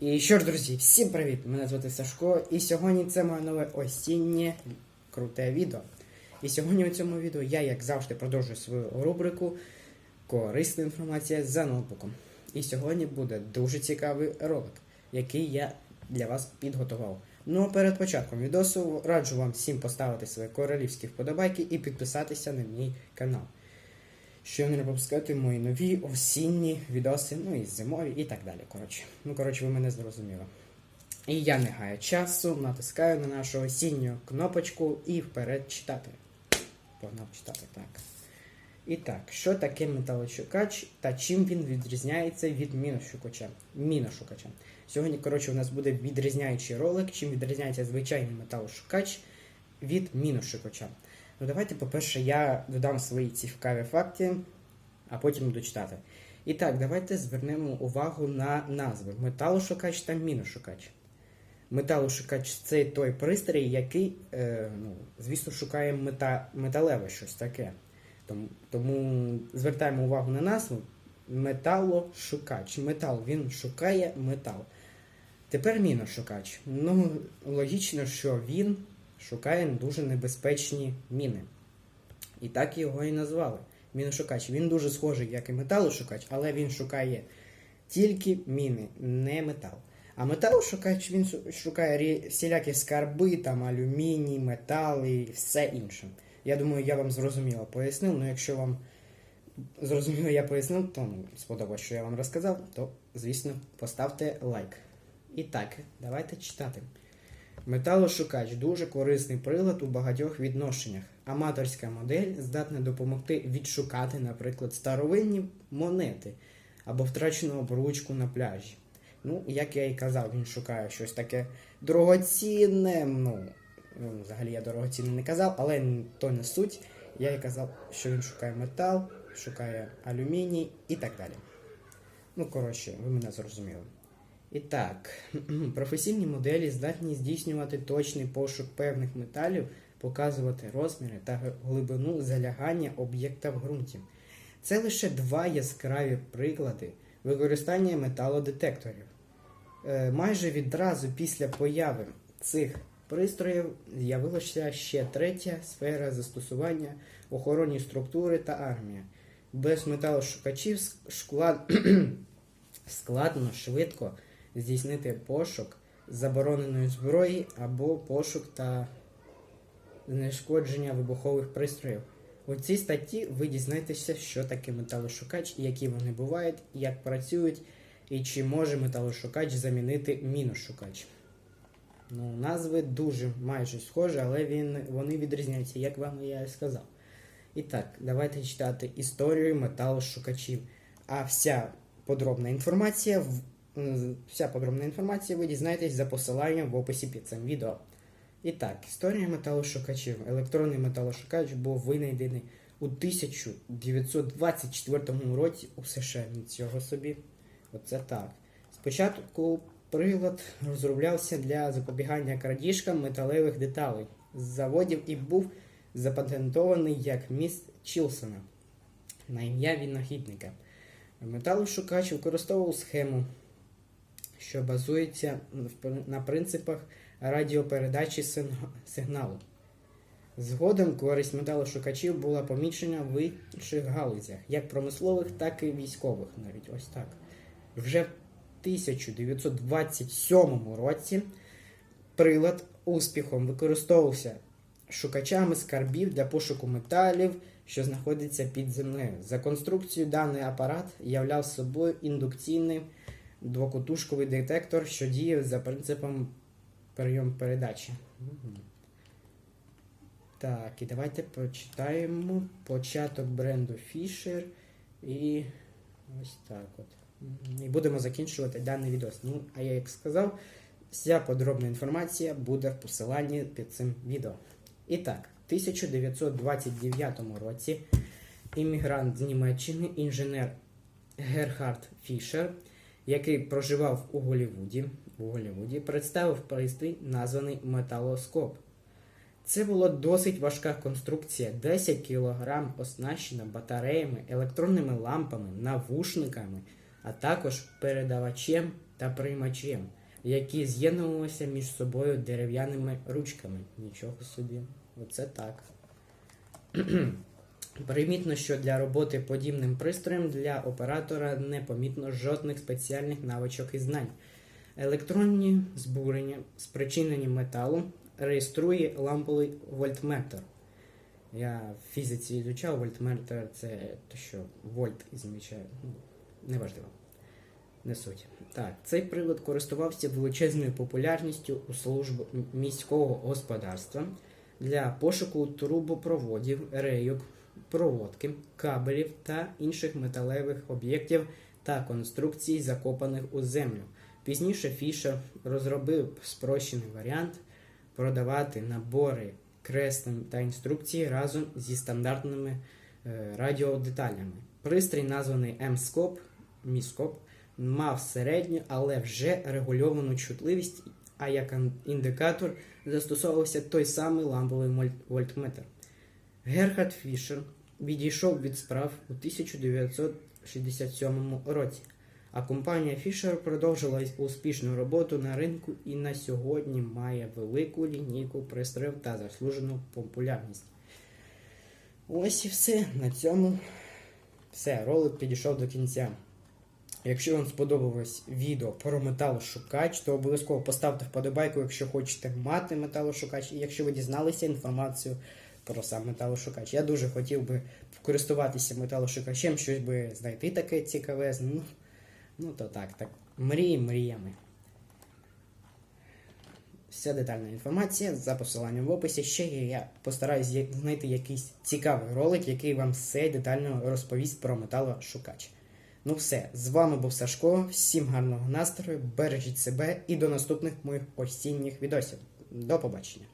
І що ж, друзі, всім привіт! Мене звати Сашко, і сьогодні це моє нове осіннє круте відео. І сьогодні у цьому відео я, як завжди, продовжую свою рубрику Корисна інформація за ноутбуком. І сьогодні буде дуже цікавий ролик, який я для вас підготував. Ну а перед початком відео раджу вам всім поставити свої королівські вподобайки і підписатися на мій канал. Щоб не пропускати мої нові осінні відоси, ну і зимові і так далі. Коротше. Ну, коротше, ви мене зрозуміли. І я не гаю часу, натискаю на нашу осінню кнопочку і вперед читати. Погнав читати, так. І так, що таке металошукач та чим він відрізняється від міношукача? Міношукача. Сьогодні, коротше, у нас буде відрізняючий ролик, чим відрізняється звичайний металошукач від міношукача. Ну, давайте, по-перше, я додам свої цікаві факти, а потім буду читати. І так, давайте звернемо увагу на назви металошукач та міношукач. Металошукач це той пристрій, який, е, ну, звісно, шукає мета, металеве щось таке. Тому, тому звертаємо увагу на назву металошукач. Метал, він шукає метал. Тепер міношукач. Ну, логічно, що він шукає дуже небезпечні міни. І так його і назвали. Міношукач. Він дуже схожий, як і металошукач, але він шукає тільки міни, не метал. А металошукач він шукає всілякі скарби, там алюміній, метали і все інше. Я думаю, я вам зрозуміло пояснив. Ну, якщо вам зрозуміло я пояснив, то ну, сподобалось, що я вам розказав, то, звісно, поставте лайк. І так, давайте читати. Металошукач дуже корисний прилад у багатьох відношеннях. Аматорська модель здатна допомогти відшукати, наприклад, старовинні монети або втрачену обручку на пляжі. Ну, як я і казав, він шукає щось таке дорогоцінне. Ну, ну, взагалі я дорогоцінне не казав, але то не суть. Я і казав, що він шукає метал, шукає алюміній і так далі. Ну, коротше, ви мене зрозуміли. І так, професійні моделі здатні здійснювати точний пошук певних металів, показувати розміри та глибину залягання об'єкта в ґрунті. Це лише два яскраві приклади використання металодетекторів. Е, майже відразу після появи цих пристроїв з'явилася ще третя сфера застосування охоронні структури та армія. Без металошукачів склад... складно швидко здійснити пошук забороненої зброї або пошук та знешкодження вибухових пристроїв. У цій статті ви дізнаєтеся, що таке металошукач, які вони бувають, як працюють, і чи може металошукач замінити міношукач. Ну, назви дуже майже схожі, але він, вони відрізняються, як вам я і сказав. І так, давайте читати історію металошукачів. А вся подробна інформація в Вся подробна інформація ви дізнаєтесь за посиланням в описі під цим відео. І так, історія металошукачів. Електронний металошукач був винайдений у 1924 році у США. Нічого собі. Оце так. Спочатку прилад розроблявся для запобігання крадіжкам металевих деталей з заводів і був запатентований як міст Чілсона на ім'я винахідника. Металошукач використовував схему що базується на принципах радіопередачі сигналу. Згодом користь металошукачів була помічена в інших галузях, як промислових, так і військових, навіть ось так. Вже в 1927 році прилад успіхом використовувався шукачами скарбів для пошуку металів, що знаходяться під землею. За конструкцією даний апарат являв собою індукційний двокутушковий детектор, що діє за принципом прийом передачі. Так, і давайте почитаємо початок бренду Fisher і ось так от. І будемо закінчувати даний відео. Ну, а я як сказав, вся подробна інформація буде в посиланні під цим відео. І так, в 1929 році іммігрант з Німеччини, інженер Герхард Фішер який проживав у Голлівуді, у Голлівуді, представив пристрій, названий металоскоп. Це була досить важка конструкція, 10 кг, оснащена батареями, електронними лампами, навушниками, а також передавачем та приймачем, які з'єднувалися між собою дерев'яними ручками. Нічого собі, оце так. Примітно, що для роботи подібним пристроєм для оператора не помітно жодних спеціальних навичок і знань. Електронні збурення, спричинені металом, реєструє ламповий вольтметр. Я в фізиці ізучав вольтметр, це те, що вольт ізмічає. Ну, неважливо. Не суть. Так, цей прилад користувався величезною популярністю у служб міського господарства для пошуку трубопроводів, рейок, проводки, кабелів та інших металевих об'єктів та конструкцій, закопаних у землю. Пізніше Фішер розробив спрощений варіант продавати набори креслень та інструкції разом зі стандартними е, радіодеталями. Пристрій, названий M-Scope, Mi-Scope, мав середню, але вже регульовану чутливість, а як індикатор застосовувався той самий ламповий вольтметр. Герхард Фішер відійшов від справ у 1967 році, а компанія Fisher продовжила успішну роботу на ринку і на сьогодні має велику лінійку пристроїв та заслужену популярність. Ось і все. На цьому все. Ролик підійшов до кінця. Якщо вам сподобалось відео про металошукач, то обов'язково поставте вподобайку, якщо хочете мати металошукач, і якщо ви дізналися інформацію про сам металошукач. Я дуже хотів би користуватися металошукачем, щось би знайти таке цікаве. Ну, ну то так, так. Мрії мріями. Вся детальна інформація за посиланням в описі. Ще я постараюсь є- знайти якийсь цікавий ролик, який вам все детально розповість про металошукач. Ну все, з вами був Сашко. Всім гарного настрою, бережіть себе і до наступних моїх осінніх відосів. До побачення.